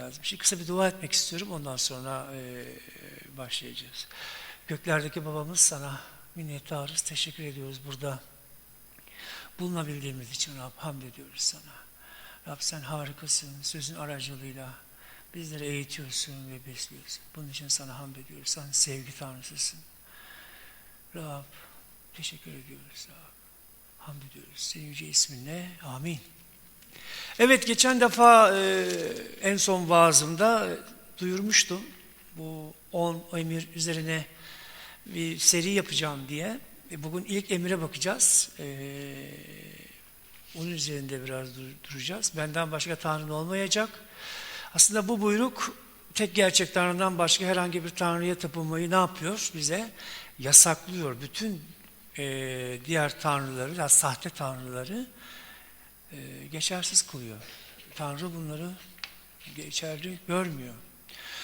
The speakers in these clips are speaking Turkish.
lazım. Şimdi kısa bir dua etmek istiyorum. Ondan sonra e, başlayacağız. Göklerdeki babamız sana minnettarız. Teşekkür ediyoruz burada. Bulunabildiğimiz için Rab hamd ediyoruz sana. Rab sen harikasın. Sözün aracılığıyla bizleri eğitiyorsun ve besliyorsun. Bunun için sana hamd ediyoruz. Sen sevgi tanrısısın. Rab teşekkür ediyoruz Rab. Hamd ediyoruz. Senin yüce isminle. Amin. Evet geçen defa e, en son vaazımda e, duyurmuştum. Bu 10 emir üzerine bir seri yapacağım diye. E, bugün ilk emire bakacağız. E, onun üzerinde biraz dur- duracağız. Benden başka Tanrı olmayacak. Aslında bu buyruk tek gerçek Tanrı'dan başka herhangi bir Tanrı'ya tapınmayı ne yapıyor bize? Yasaklıyor. Bütün e, diğer Tanrıları, ya sahte Tanrıları e, geçersiz kılıyor. Tanrı bunları geçerli görmüyor.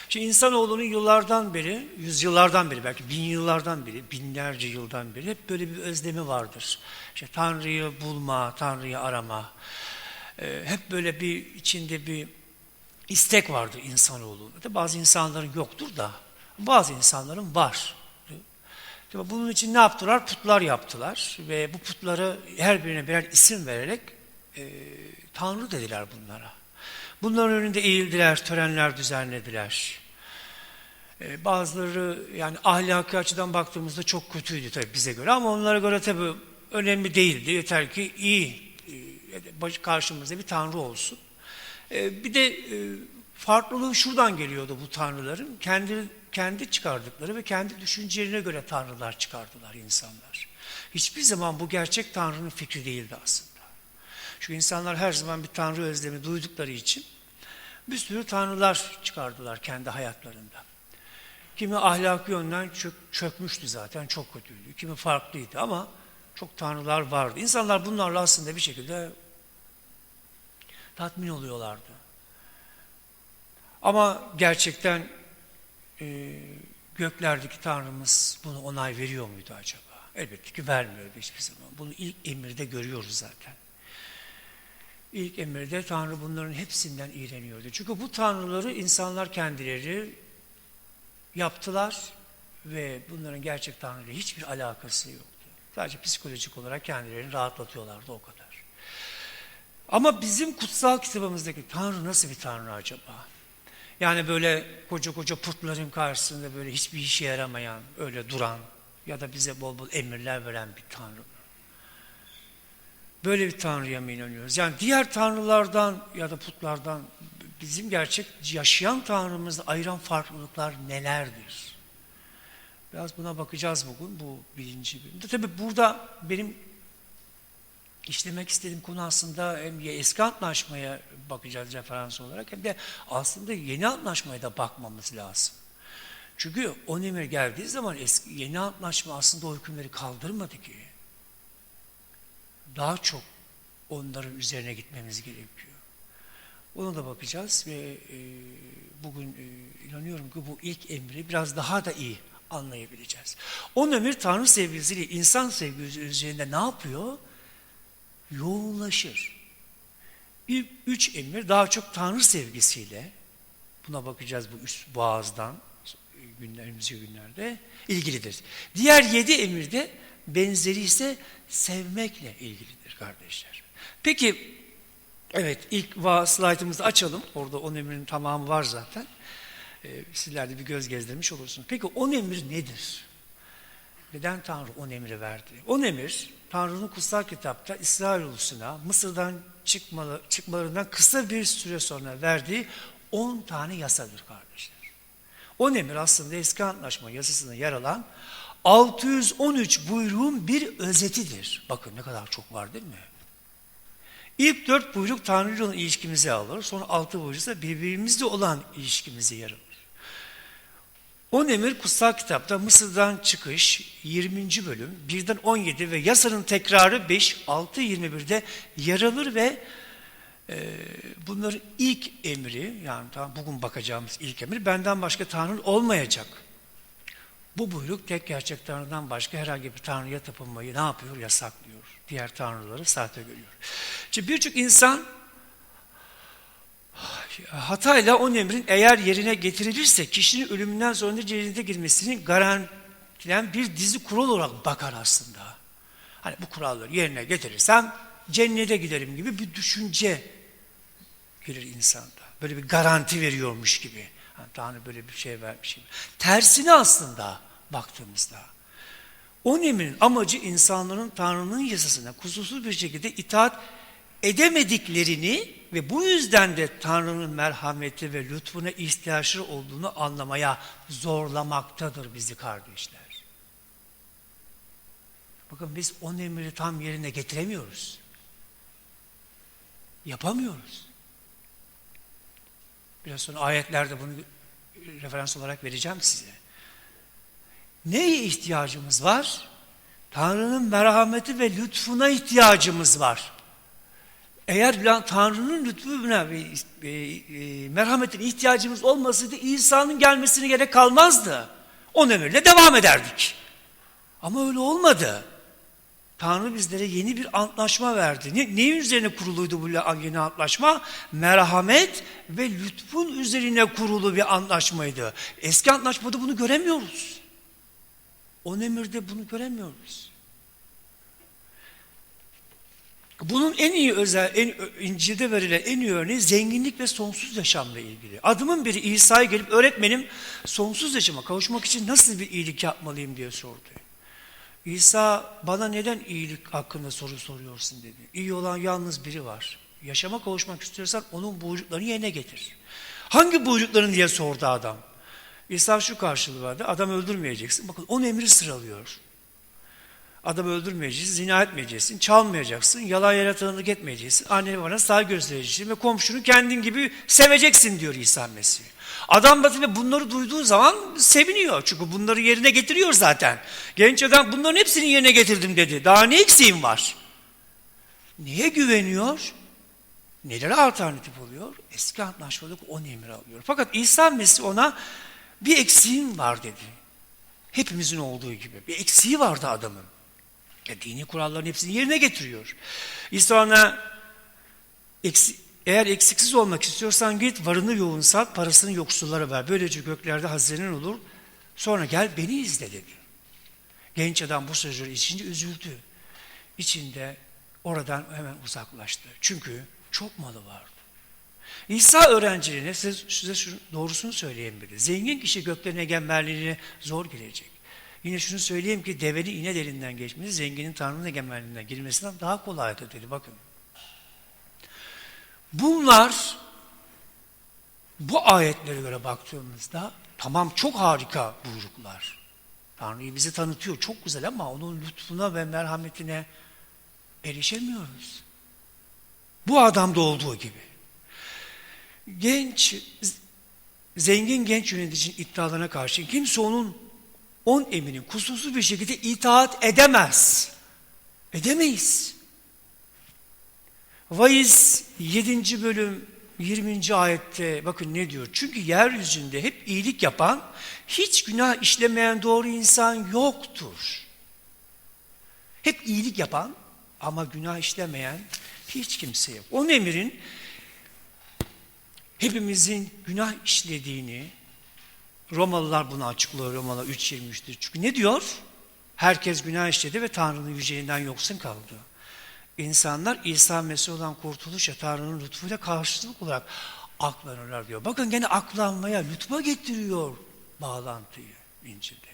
Şimdi insanoğlunun yıllardan beri, yüzyıllardan beri, belki bin yıllardan beri, binlerce yıldan beri hep böyle bir özlemi vardır. İşte Tanrı'yı bulma, Tanrı'yı arama. E, hep böyle bir içinde bir istek vardır insanoğlunda. Bazı insanların yoktur da, bazı insanların var. Bunun için ne yaptılar? Putlar yaptılar ve bu putları her birine birer isim vererek e, Tanrı dediler bunlara. Bunların önünde eğildiler, törenler düzenlediler. E, bazıları yani ahlaki açıdan baktığımızda çok kötüydü tabii bize göre ama onlara göre tabii önemli değildi. Yeter ki iyi e, baş- karşımızda bir Tanrı olsun. E, bir de e, farklılığı şuradan geliyordu bu tanrıların. Kendi kendi çıkardıkları ve kendi düşüncelerine göre tanrılar çıkardılar insanlar. Hiçbir zaman bu gerçek tanrının fikri değildi aslında. Çünkü insanlar her zaman bir tanrı özlemi duydukları için bir sürü tanrılar çıkardılar kendi hayatlarında. Kimi ahlaki yönden çök, çökmüştü zaten, çok kötüydü. Kimi farklıydı ama çok tanrılar vardı. İnsanlar bunlarla aslında bir şekilde tatmin oluyorlardı. Ama gerçekten e, göklerdeki Tanrımız bunu onay veriyor muydu acaba? Elbette ki vermiyordu hiçbir zaman. Bunu ilk emirde görüyoruz zaten. İlk emirde Tanrı bunların hepsinden iğreniyordu. Çünkü bu tanrıları insanlar kendileri yaptılar ve bunların gerçek Tanrı ile hiçbir alakası yoktu. Sadece psikolojik olarak kendilerini rahatlatıyorlardı o kadar. Ama bizim kutsal kitabımızdaki Tanrı nasıl bir Tanrı acaba? Yani böyle koca koca putların karşısında böyle hiçbir işe yaramayan, öyle duran ya da bize bol bol emirler veren bir Tanrı mı? Böyle bir Tanrı'ya mı inanıyoruz? Yani diğer Tanrılardan ya da putlardan bizim gerçek yaşayan Tanrımızla ayıran farklılıklar nelerdir? Biraz buna bakacağız bugün bu birinci bölümde. Tabii burada benim işlemek istediğim konu aslında hem eski antlaşmaya bakacağız referans olarak hem de aslında yeni antlaşmaya da bakmamız lazım. Çünkü o emir geldiği zaman eski, yeni antlaşma aslında o hükümleri kaldırmadı ki. Daha çok onların üzerine gitmemiz gerekiyor. Ona da bakacağız ve e, bugün e, inanıyorum ki bu ilk emri biraz daha da iyi anlayabileceğiz. On emir Tanrı sevgisiyle insan sevgisi üzerinde ne yapıyor? yoğunlaşır. İlk üç emir daha çok Tanrı sevgisiyle, buna bakacağız bu üst boğazdan günlerimizi günlerde ilgilidir. Diğer yedi emir de benzeri ise sevmekle ilgilidir kardeşler. Peki, evet ilk slaytımızı açalım. Orada on emrin tamamı var zaten. Ee, sizler de bir göz gezdirmiş olursunuz. Peki on emir nedir? Neden Tanrı on emri verdi? On emir Tanrı'nın kutsal kitapta İsrail ulusuna Mısır'dan çıkmalı, çıkmalarından kısa bir süre sonra verdiği on tane yasadır kardeşler. On emir aslında eski antlaşma yasasında yer alan 613 buyruğun bir özetidir. Bakın ne kadar çok var değil mi? İlk dört buyruk Tanrı ile olan ilişkimizi alır. Sonra altı buyruk ise birbirimizle olan ilişkimizi yer alır. On emir kutsal kitapta Mısır'dan çıkış 20. bölüm 1'den 17 ve yasanın tekrarı 5, 6, 21'de yer alır ve e, bunların ilk emri yani tamam bugün bakacağımız ilk emir benden başka Tanrı olmayacak. Bu buyruk tek gerçek Tanrı'dan başka herhangi bir Tanrı'ya tapınmayı ne yapıyor? Yasaklıyor. Diğer Tanrıları sahte görüyor. Şimdi birçok insan Hatayla on emrin eğer yerine getirilirse kişinin ölümünden sonra cennete girmesinin garantilen bir dizi kural olarak bakar aslında. Hani bu kuralları yerine getirirsem cennete giderim gibi bir düşünce gelir insanda. Böyle bir garanti veriyormuş gibi. Yani Tanrı böyle bir şey vermiş gibi. Tersine aslında baktığımızda. On emrin amacı insanların Tanrı'nın yasasına kusursuz bir şekilde itaat edemediklerini ve bu yüzden de Tanrı'nın merhameti ve lütfuna ihtiyaçları olduğunu anlamaya zorlamaktadır bizi kardeşler. Bakın biz on emri tam yerine getiremiyoruz. Yapamıyoruz. Biraz sonra ayetlerde bunu referans olarak vereceğim size. Neye ihtiyacımız var? Tanrı'nın merhameti ve lütfuna ihtiyacımız var. Eğer Tanrı'nın lütfuna ve e, merhametine ihtiyacımız olmasaydı İsa'nın gelmesine gerek kalmazdı. O emirle devam ederdik. Ama öyle olmadı. Tanrı bizlere yeni bir antlaşma verdi. Ne, neyin üzerine kuruluydu bu yeni antlaşma? Merhamet ve lütfun üzerine kurulu bir antlaşmaydı. Eski antlaşmada bunu göremiyoruz. O emirde bunu göremiyoruz. Bunun en iyi özel, en, İncil'de verilen en iyi örneği zenginlik ve sonsuz yaşamla ilgili. Adımın biri İsa'ya gelip öğretmenim sonsuz yaşama kavuşmak için nasıl bir iyilik yapmalıyım diye sordu. İsa bana neden iyilik hakkında soru soruyorsun dedi. İyi olan yalnız biri var. Yaşama kavuşmak istiyorsan onun buyruklarını yerine getir. Hangi buyruklarını diye sordu adam. İsa şu karşılığı verdi. Adam öldürmeyeceksin. Bakın on emri sıralıyor. Adam öldürmeyeceksin, zina etmeyeceksin, çalmayacaksın, yalan yere tanıdık etmeyeceksin, annene bana saygı göstereceksin ve komşunu kendin gibi seveceksin diyor İsa Mesih. Adam da tabii bunları duyduğu zaman seviniyor. Çünkü bunları yerine getiriyor zaten. Genç adam bunların hepsini yerine getirdim dedi. Daha ne eksiğim var? Niye güveniyor? Nelere alternatif oluyor? Eski antlaşmalık on emir alıyor. Fakat İsa Mesih ona bir eksiğim var dedi. Hepimizin olduğu gibi. Bir eksiği vardı adamın. Ya dini kuralların hepsini yerine getiriyor. İsa ona eksi, eğer eksiksiz olmak istiyorsan git varını yoğun sat, parasını yoksullara ver. Böylece göklerde hazinen olur. Sonra gel beni izle dedi. Genç adam bu sözleri içince üzüldü. İçinde oradan hemen uzaklaştı. Çünkü çok malı vardı. İsa öğrencilerine size, size şu, doğrusunu söyleyeyim dedi. Zengin kişi göklerin egemenliğine zor girecek. Yine şunu söyleyeyim ki develi iğne delinden geçmesi zenginin Tanrı'nın egemenliğinden girmesinden daha kolaydır dedi. Bakın. Bunlar bu ayetlere göre baktığımızda tamam çok harika buyruklar. Tanrı'yı bize tanıtıyor. Çok güzel ama onun lütfuna ve merhametine erişemiyoruz. Bu adamda olduğu gibi. Genç, zengin genç yöneticinin iddialarına karşı kimse onun on eminin kusursuz bir şekilde itaat edemez. Edemeyiz. Vaiz 7. bölüm 20. ayette bakın ne diyor? Çünkü yeryüzünde hep iyilik yapan, hiç günah işlemeyen doğru insan yoktur. Hep iyilik yapan ama günah işlemeyen hiç kimse yok. On emirin hepimizin günah işlediğini, Romalılar bunu açıklıyor Romalı 3.23'tür. Çünkü ne diyor? Herkes günah işledi ve Tanrı'nın yüceliğinden yoksun kaldı. İnsanlar İsa Mesih olan kurtuluşa Tanrı'nın lütfuyla karşılık olarak aklanırlar diyor. Bakın gene aklanmaya, lütfa getiriyor bağlantıyı İncil'de.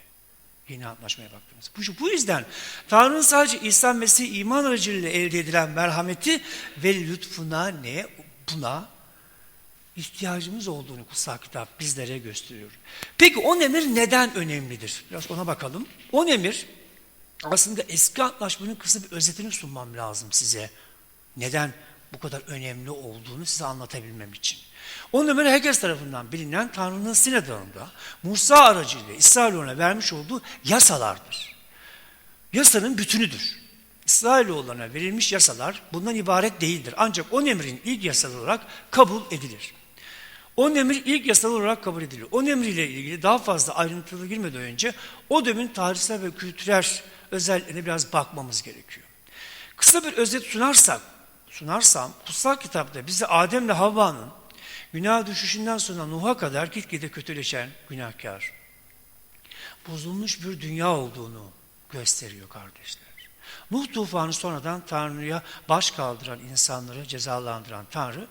Yeni antlaşmaya baktığımız. Bu, bu yüzden Tanrı'nın sadece İsa Mesih iman aracılığıyla elde edilen merhameti ve lütfuna ne? Buna ihtiyacımız olduğunu kutsal kitap bizlere gösteriyor. Peki on emir neden önemlidir? Biraz ona bakalım. On emir aslında eski antlaşmanın kısa bir özetini sunmam lazım size. Neden bu kadar önemli olduğunu size anlatabilmem için. On emir herkes tarafından bilinen Tanrı'nın Sine Dağı'nda Musa aracıyla İsrailoğlu'na vermiş olduğu yasalardır. Yasanın bütünüdür. İsrailoğullarına verilmiş yasalar bundan ibaret değildir. Ancak on emrin ilk yasal olarak kabul edilir. O emir ilk yasal olarak kabul ediliyor. O emriyle ilgili daha fazla ayrıntılı girmeden önce o dönemin tarihsel ve kültürel özelliklerine biraz bakmamız gerekiyor. Kısa bir özet sunarsak, sunarsam kutsal kitapta bize Adem ile Havva'nın Günah düşüşünden sonra Nuh'a kadar gitgide kötüleşen günahkar. Bozulmuş bir dünya olduğunu gösteriyor kardeşler. Nuh tufanı sonradan Tanrı'ya baş kaldıran insanları cezalandıran Tanrı,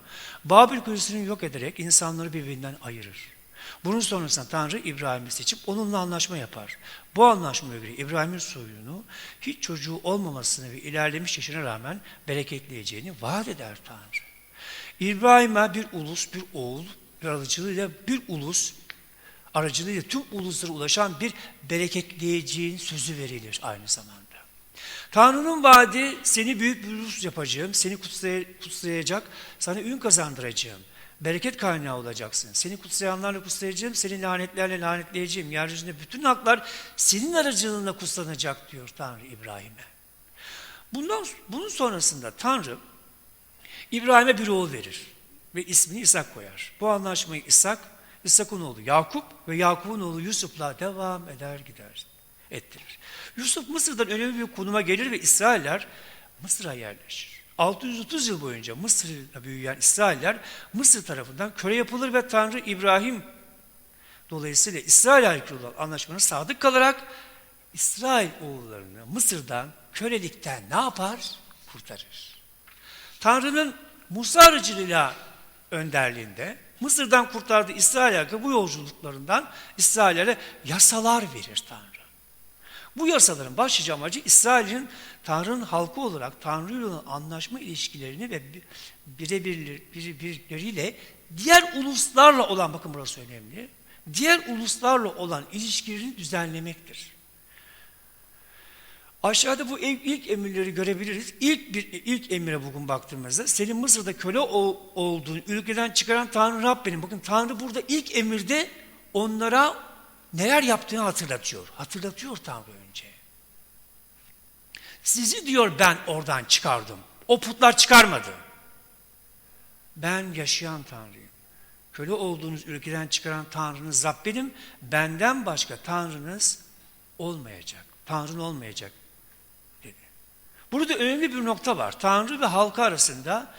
Babil kuyusunu yok ederek insanları birbirinden ayırır. Bunun sonrasında Tanrı İbrahim'i seçip onunla anlaşma yapar. Bu anlaşmaya göre İbrahim'in soyunu hiç çocuğu olmamasını ve ilerlemiş yaşına rağmen bereketleyeceğini vaat eder Tanrı. İbrahim'e bir ulus, bir oğul aracılığıyla bir ulus aracılığıyla tüm uluslara ulaşan bir bereketleyeceğin sözü verilir aynı zamanda. Tanrı'nın vaadi seni büyük bir ulus yapacağım, seni kutsay- kutsayacak, sana ün kazandıracağım. Bereket kaynağı olacaksın. Seni kutsayanlarla kutsayacağım, seni lanetlerle lanetleyeceğim. Yeryüzünde bütün haklar senin aracılığında kutsanacak diyor Tanrı İbrahim'e. Bundan, bunun sonrasında Tanrı İbrahim'e bir oğul verir ve ismini İshak koyar. Bu anlaşmayı İshak, İshak'ın oğlu Yakup ve Yakup'un oğlu Yusuf'la devam eder gider, ettirir. Yusuf Mısır'dan önemli bir konuma gelir ve İsrailler Mısır'a yerleşir. 630 yıl boyunca Mısır'da büyüyen İsrailler Mısır tarafından köle yapılır ve Tanrı İbrahim dolayısıyla İsrail aykırı olan anlaşmanın sadık kalarak İsrail oğullarını Mısır'dan kölelikten ne yapar? Kurtarır. Tanrı'nın Musa aracılığıyla önderliğinde Mısır'dan kurtardığı İsrail halkı bu yolculuklarından İsraillere yasalar verir Tanrı. Bu yasaların başlıca amacı İsrail'in Tanrı'nın halkı olarak Tanrı ile anlaşma ilişkilerini ve birebir birbirleriyle diğer uluslarla olan, bakın burası önemli, diğer uluslarla olan ilişkilerini düzenlemektir. Aşağıda bu ilk emirleri görebiliriz. İlk bir ilk emire bugün baktığımızda senin Mısır'da köle olduğun ülkeden çıkaran Tanrı Rabbenim. Bakın Tanrı burada ilk emirde onlara neler yaptığını hatırlatıyor. Hatırlatıyor Tanrı önce. Sizi diyor ben oradan çıkardım. O putlar çıkarmadı. Ben yaşayan Tanrıyım. Köle olduğunuz ülkeden çıkaran Tanrınız Rabbenim. Benden başka Tanrınız olmayacak. Tanrın olmayacak dedi. Burada önemli bir nokta var. Tanrı ve halkı arasında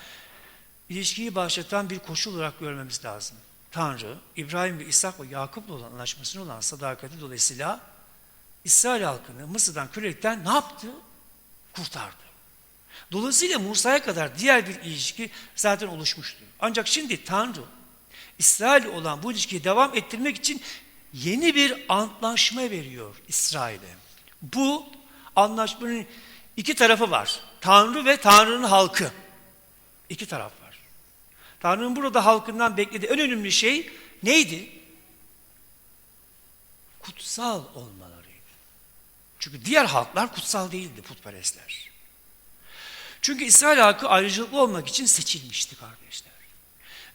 ilişkiyi başlatan bir koşul olarak görmemiz lazım. Tanrı, İbrahim ve İshak ve Yakup'la olan anlaşmasına olan sadakati dolayısıyla İsrail halkını Mısır'dan kölelikten ne yaptı? Kurtardı. Dolayısıyla Musa'ya kadar diğer bir ilişki zaten oluşmuştu. Ancak şimdi Tanrı, İsrail olan bu ilişkiyi devam ettirmek için yeni bir antlaşma veriyor İsrail'e. Bu anlaşmanın iki tarafı var. Tanrı ve Tanrı'nın halkı. İki taraf. Tanrı'nın burada halkından beklediği en önemli şey neydi? Kutsal olmalarıydı. Çünkü diğer halklar kutsal değildi putperestler. Çünkü İsrail halkı ayrıcalıklı olmak için seçilmişti kardeşler.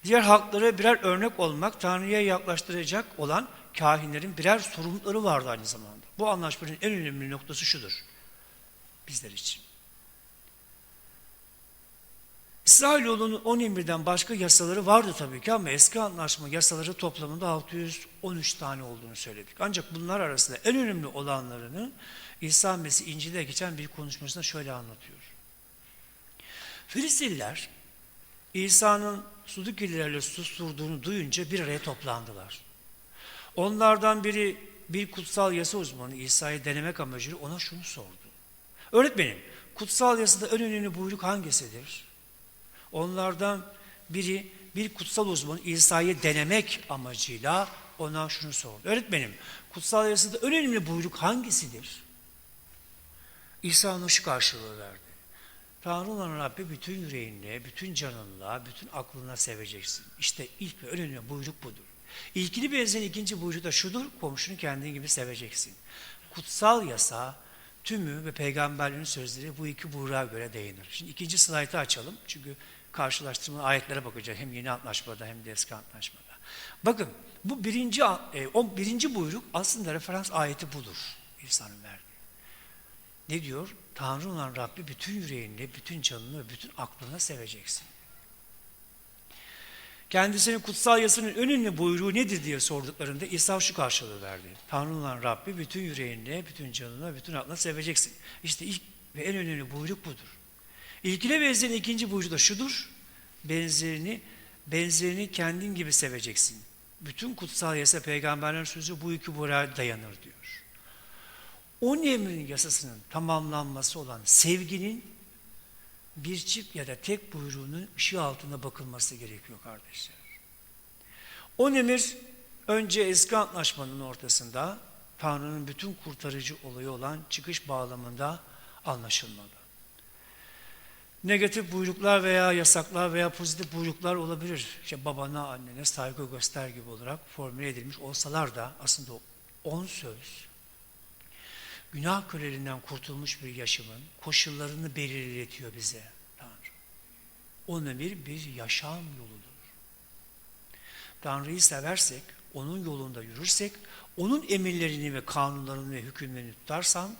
Diğer halklara birer örnek olmak, Tanrı'ya yaklaştıracak olan kahinlerin birer sorumlulukları vardı aynı zamanda. Bu anlaşmanın en önemli noktası şudur. Bizler için. İsrailoğlu'nun 10 emirden başka yasaları vardı tabii ki ama eski anlaşma yasaları toplamında 613 tane olduğunu söyledik. Ancak bunlar arasında en önemli olanlarını İsa Mesih İncil'de geçen bir konuşmasında şöyle anlatıyor. Filistililer İsa'nın Sudukililerle susturduğunu duyunca bir araya toplandılar. Onlardan biri bir kutsal yasa uzmanı İsa'yı denemek amacıyla ona şunu sordu. Öğretmenim, kutsal yasada en önemli buyruk hangisidir? Onlardan biri bir kutsal uzman İsa'yı denemek amacıyla ona şunu sordu. Öğretmenim, kutsal yasada en önemli buyruk hangisidir? İsa ona şu karşılığı verdi. Tanrı olan Rabbi bütün yüreğinle, bütün canınla, bütün aklına seveceksin. İşte ilk ve önemli buyruk budur. İlkini benzeyen ikinci buyruk da şudur, komşunu kendin gibi seveceksin. Kutsal yasa, tümü ve peygamberlerin sözleri bu iki buyruğa göre değinir. Şimdi ikinci slaytı açalım. Çünkü karşılaştırma ayetlere bakacağız. Hem yeni antlaşmada hem de eski antlaşmada. Bakın bu birinci, e, o birinci buyruk aslında referans ayeti budur. İsa'nın verdiği. Ne diyor? Tanrı olan Rabbi bütün yüreğinle, bütün canını ve bütün aklına seveceksin. Kendisinin kutsal yasının önemli buyruğu nedir diye sorduklarında İsa şu karşılığı verdi. Tanrı olan Rabbi bütün yüreğinle, bütün canına, bütün aklına seveceksin. İşte ilk ve en önemli buyruk budur. İlkine benzeyen ikinci buyruğu da şudur. Benzerini benzerini kendin gibi seveceksin. Bütün kutsal yasa peygamberlerin sözü bu iki buraya dayanır diyor. On emrin yasasının tamamlanması olan sevginin bir çift ya da tek buyruğunun ışığı altında bakılması gerekiyor kardeşler. On emir önce eski antlaşmanın ortasında Tanrı'nın bütün kurtarıcı olayı olan çıkış bağlamında anlaşılmalı. Negatif buyruklar veya yasaklar veya pozitif buyruklar olabilir. İşte babana, annene saygı göster gibi olarak formüle edilmiş olsalar da aslında o on söz günah köleliğinden kurtulmuş bir yaşamın koşullarını belirletiyor bize Tanrı. On emir bir yaşam yoludur. Tanrı'yı seversek, onun yolunda yürürsek, onun emirlerini ve kanunlarını ve hükümlerini tutarsan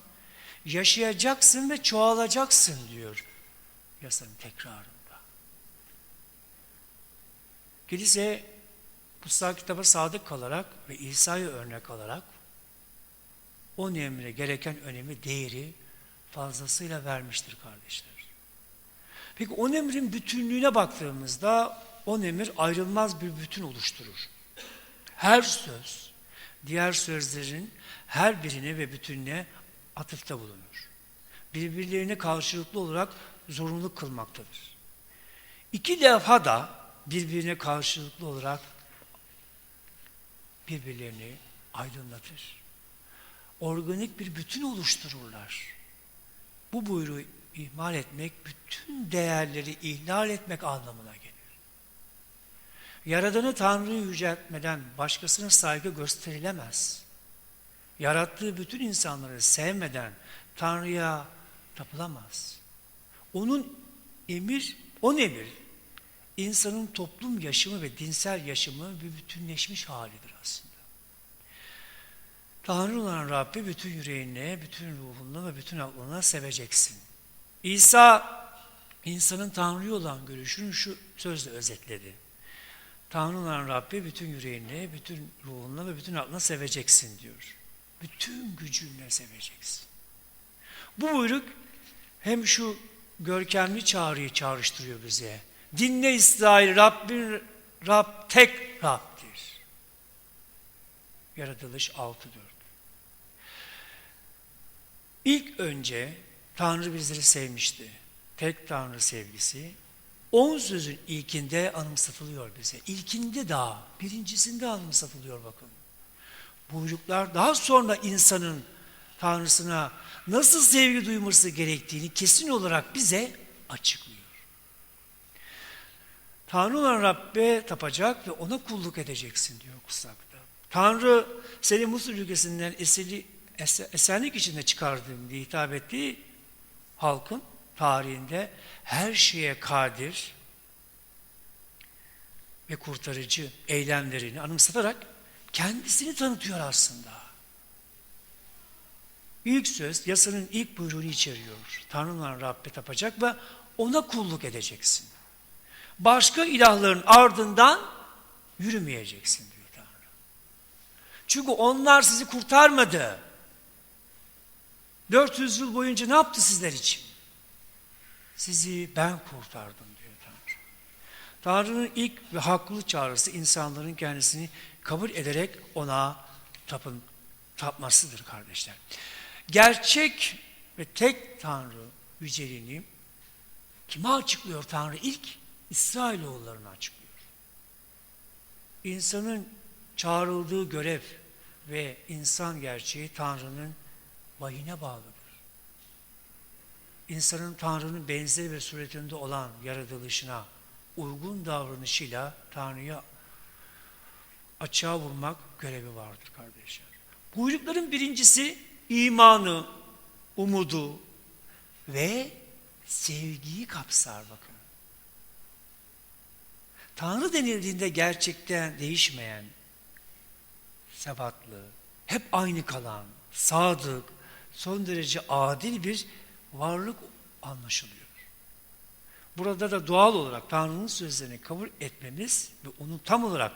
yaşayacaksın ve çoğalacaksın diyor yasanın tekrarında. Kilise kutsal kitaba sadık kalarak ve İsa'yı örnek alarak o emre gereken önemi, değeri fazlasıyla vermiştir kardeşler. Peki o emrin bütünlüğüne baktığımızda o emir ayrılmaz bir bütün oluşturur. Her söz, diğer sözlerin her birine ve bütününe atıfta bulunur. Birbirlerine karşılıklı olarak zorunlu kılmaktadır. İki levha da birbirine karşılıklı olarak birbirlerini aydınlatır. Organik bir bütün oluştururlar. Bu buyruğu ihmal etmek, bütün değerleri ihlal etmek anlamına gelir. Yaradanı Tanrı'yı yüceltmeden başkasına saygı gösterilemez. Yarattığı bütün insanları sevmeden Tanrı'ya tapılamaz. Onun emir, on emir, insanın toplum yaşamı ve dinsel yaşamı bir bütünleşmiş halidir aslında. Tanrı olan Rabbi bütün yüreğinle, bütün ruhunla ve bütün aklına seveceksin. İsa insanın Tanrı'ya olan görüşünü şu sözle özetledi. Tanrı olan Rabbi bütün yüreğinle, bütün ruhunla ve bütün aklına seveceksin diyor. Bütün gücünle seveceksin. Bu buyruk hem şu görkemli çağrıyı çağrıştırıyor bize. Dinle İsrail, Rabbin Rab tek Rab'dir. Yaratılış 6.4 İlk önce Tanrı bizleri sevmişti. Tek Tanrı sevgisi. On sözün ilkinde anımsatılıyor bize. İlkinde daha, birincisinde anımsatılıyor bakın. Buyruklar daha sonra insanın Tanrısına nasıl sevgi duyması gerektiğini kesin olarak bize açıklıyor. Tanrı olan Rabbe tapacak ve ona kulluk edeceksin diyor kutsakta. Tanrı seni Mısır ülkesinden eseri, esenlik içinde çıkardığım diye hitap ettiği halkın tarihinde her şeye kadir ve kurtarıcı eylemlerini anımsatarak kendisini tanıtıyor aslında. İlk söz yasanın ilk buyruğunu içeriyor. Tanrı'nın Rabbe tapacak ve ona kulluk edeceksin. Başka ilahların ardından yürümeyeceksin diyor Tanrı. Çünkü onlar sizi kurtarmadı. 400 yıl boyunca ne yaptı sizler için? Sizi ben kurtardım diyor Tanrı. Tanrı'nın ilk ve haklı çağrısı insanların kendisini kabul ederek ona tapın, tapmasıdır kardeşler. Gerçek ve tek Tanrı yüceliğini kime açıklıyor Tanrı? İlk İsrailoğullarına açıklıyor. İnsanın çağrıldığı görev ve insan gerçeği Tanrı'nın vahine bağlıdır. İnsanın Tanrı'nın benzeri ve suretinde olan yaratılışına uygun davranışıyla Tanrı'ya açığa vurmak görevi vardır kardeşler. Buyrukların birincisi imanı, umudu ve sevgiyi kapsar bakın. Tanrı denildiğinde gerçekten değişmeyen, sebatlı, hep aynı kalan, sadık, son derece adil bir varlık anlaşılıyor. Burada da doğal olarak Tanrı'nın sözlerini kabul etmemiz ve onu tam olarak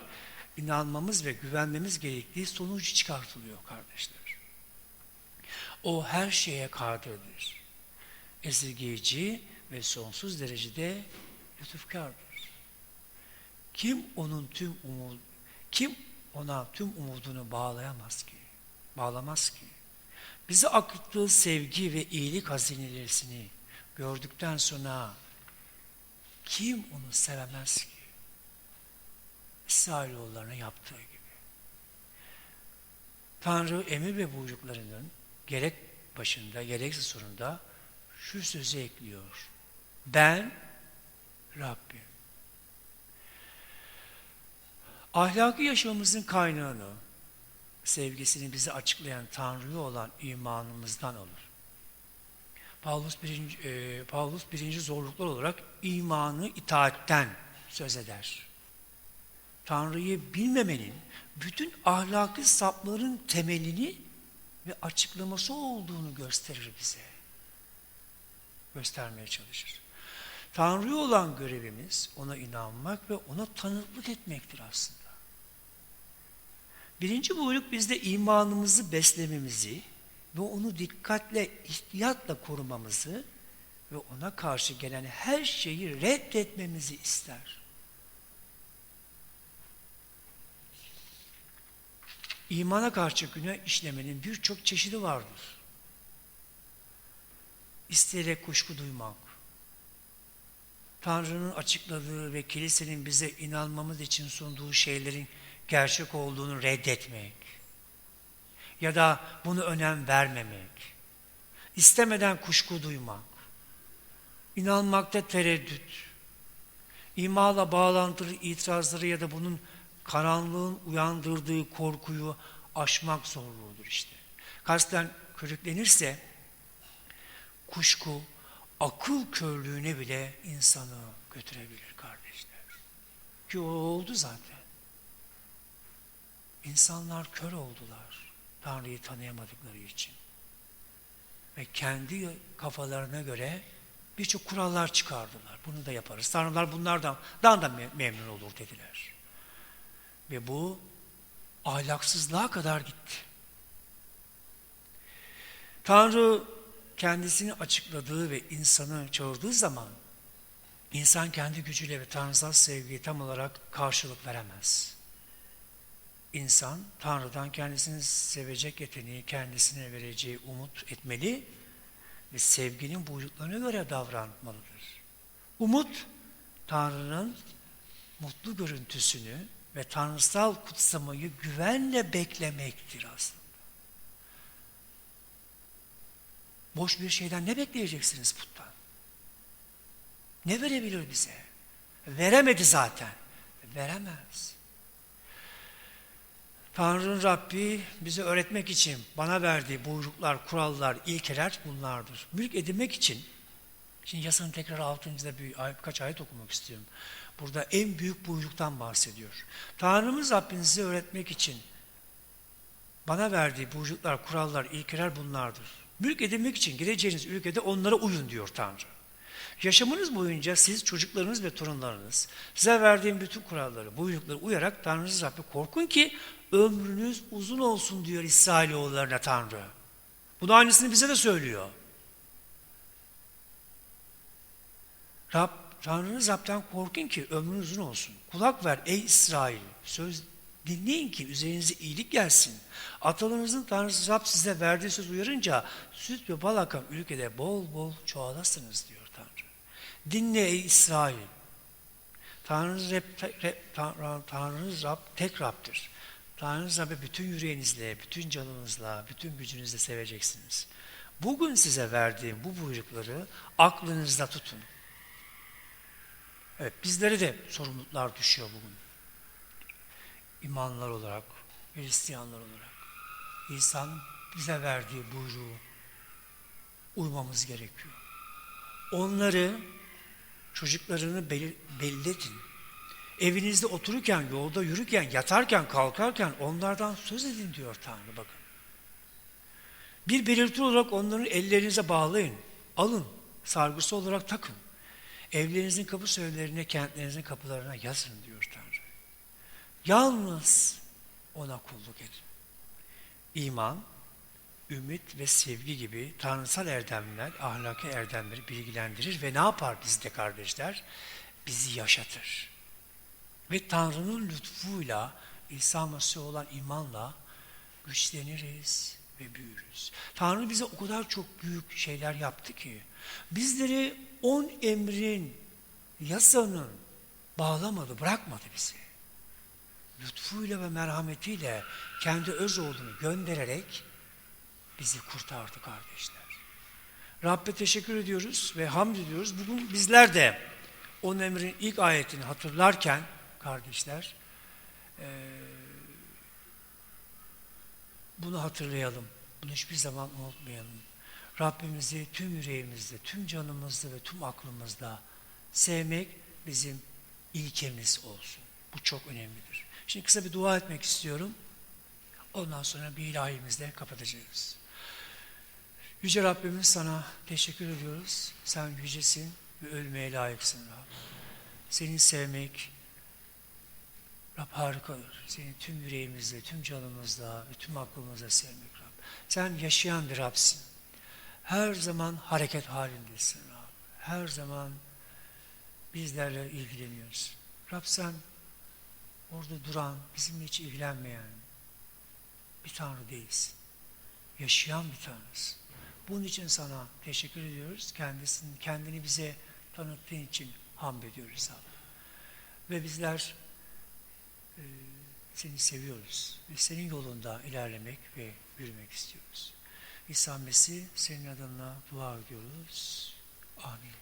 inanmamız ve güvenmemiz gerektiği sonucu çıkartılıyor kardeşler. O her şeye kadirdir. Esirgeyici ve sonsuz derecede lütufkardır. Kim onun tüm umud kim ona tüm umudunu bağlayamaz ki? Bağlamaz ki. Bize akıttığı sevgi ve iyilik hazinelerini gördükten sonra kim onu sevemez ki? İsrailoğullarına yaptığı gibi. Tanrı emir ve buyruklarının gerek başında gerekse sonunda şu sözü ekliyor. Ben Rabbim. Ahlaki yaşamımızın kaynağını, sevgisini bize açıklayan Tanrı'ya olan imanımızdan alır. Paulus birinci, e, Paulus birinci zorluklar olarak imanı itaatten söz eder. Tanrı'yı bilmemenin bütün ahlaki sapların temelini ve açıklaması olduğunu gösterir bize. Göstermeye çalışır. Tanrı'ya olan görevimiz ona inanmak ve ona tanıklık etmektir aslında. Birinci buyruk bizde imanımızı beslememizi ve onu dikkatle, ihtiyatla korumamızı ve ona karşı gelen her şeyi reddetmemizi ister. İmana karşı günah işlemenin birçok çeşidi vardır. İsteyerek kuşku duymak, Tanrı'nın açıkladığı ve kilisenin bize inanmamız için sunduğu şeylerin gerçek olduğunu reddetmek ya da bunu önem vermemek, istemeden kuşku duymak, inanmakta tereddüt, imala bağlantılı itirazları ya da bunun karanlığın uyandırdığı korkuyu aşmak zorluğudur işte. Kasten körüklenirse kuşku akıl körlüğüne bile insanı götürebilir kardeşler. Ki o oldu zaten. İnsanlar kör oldular Tanrı'yı tanıyamadıkları için. Ve kendi kafalarına göre birçok kurallar çıkardılar. Bunu da yaparız. Tanrılar bunlardan daha da memnun olur dediler. Ve bu ahlaksızlığa kadar gitti. Tanrı kendisini açıkladığı ve insanı çağırdığı zaman insan kendi gücüyle ve tanrısal sevgiye tam olarak karşılık veremez. İnsan Tanrı'dan kendisini sevecek yeteneği kendisine vereceği umut etmeli ve sevginin buyruklarına göre davranmalıdır. Umut, Tanrı'nın mutlu görüntüsünü ve tanrısal kutsamayı güvenle beklemektir aslında. Boş bir şeyden ne bekleyeceksiniz puttan? Ne verebilir bize? Veremedi zaten. Veremez. Tanrı'nın Rabbi bize öğretmek için bana verdiği buyruklar, kurallar, ilkeler bunlardır. Mülk edinmek için, şimdi yasanın tekrar altıncıda bir, birkaç ayet okumak istiyorum. Burada en büyük buyruktan bahsediyor. Tanrımız Rabbin size öğretmek için bana verdiği buyruklar, kurallar, ilkeler bunlardır. Mülk edinmek için gireceğiniz ülkede onlara uyun diyor Tanrı. Yaşamınız boyunca siz, çocuklarınız ve torunlarınız size verdiğim bütün kuralları, buyrukları uyarak Tanrınız Rabbi korkun ki ömrünüz uzun olsun diyor İsrailoğullarına Tanrı. Bunu aynısını bize de söylüyor. Rab, Tanrınız Rab'den korkun ki ömrünüz uzun olsun. Kulak ver ey İsrail. Söz dinleyin ki üzerinize iyilik gelsin. Atalarınızın Tanrısı Rab size verdiği söz uyarınca süt ve bal akan ülkede bol bol çoğalasınız diyor Tanrı. Dinle ey İsrail. Tanrınız Rab, Tanrınız Rab tek Rab'dir. Tanrınız Rab'ı bütün yüreğinizle, bütün canınızla, bütün gücünüzle seveceksiniz. Bugün size verdiğim bu buyrukları aklınızda tutun. Evet, bizlere de sorumluluklar düşüyor bugün. İmanlar olarak, Hristiyanlar olarak. İnsan bize verdiği buyruğu uymamız gerekiyor. Onları, çocuklarını belletin. Evinizde otururken, yolda yürürken, yatarken, kalkarken onlardan söz edin diyor Tanrı bakın. Bir belirti olarak onların ellerinize bağlayın, alın, sargısı olarak takın. Evlerinizin kapı söylerine, kentlerinizin kapılarına yazın diyor Tanrı. Yalnız ona kulluk edin. İman, ümit ve sevgi gibi tanrısal erdemler, ahlaki erdemleri bilgilendirir ve ne yapar bizde kardeşler? Bizi yaşatır. Ve Tanrı'nın lütfuyla, İsa Mesih'e olan imanla güçleniriz ve büyürüz. Tanrı bize o kadar çok büyük şeyler yaptı ki, bizleri on emrin, yasanın bağlamadı, bırakmadı bizi. Lütfuyla ve merhametiyle kendi öz oğlunu göndererek bizi kurtardı kardeşler. Rabbe teşekkür ediyoruz ve hamd ediyoruz. Bugün bizler de on emrin ilk ayetini hatırlarken kardeşler eee, bunu hatırlayalım. Bunu hiçbir zaman unutmayalım. Rabbimizi tüm yüreğimizde, tüm canımızda ve tüm aklımızda sevmek bizim ilkemiz olsun. Bu çok önemlidir. Şimdi kısa bir dua etmek istiyorum. Ondan sonra bir ilahimizle kapatacağız. Yüce Rabbimiz sana teşekkür ediyoruz. Sen yücesin ve ölmeye layıksın Rab. Seni sevmek Rab harikadır. Seni tüm yüreğimizle, tüm canımızla tüm aklımızla sevmek Rab. Sen yaşayan bir Rabsin. Her zaman hareket halindesin Rab. Her zaman bizlerle ilgileniyorsun. Rab sen orada duran, bizimle hiç ilgilenmeyen bir Tanrı değilsin. Yaşayan bir Tanrısın. Bunun için sana teşekkür ediyoruz. Kendisini, kendini bize tanıttığın için hamd ediyoruz Allah. Ve bizler seni seviyoruz. Ve senin yolunda ilerlemek ve yürümek istiyoruz. İsa Mesih senin adına dua ediyoruz. Amin.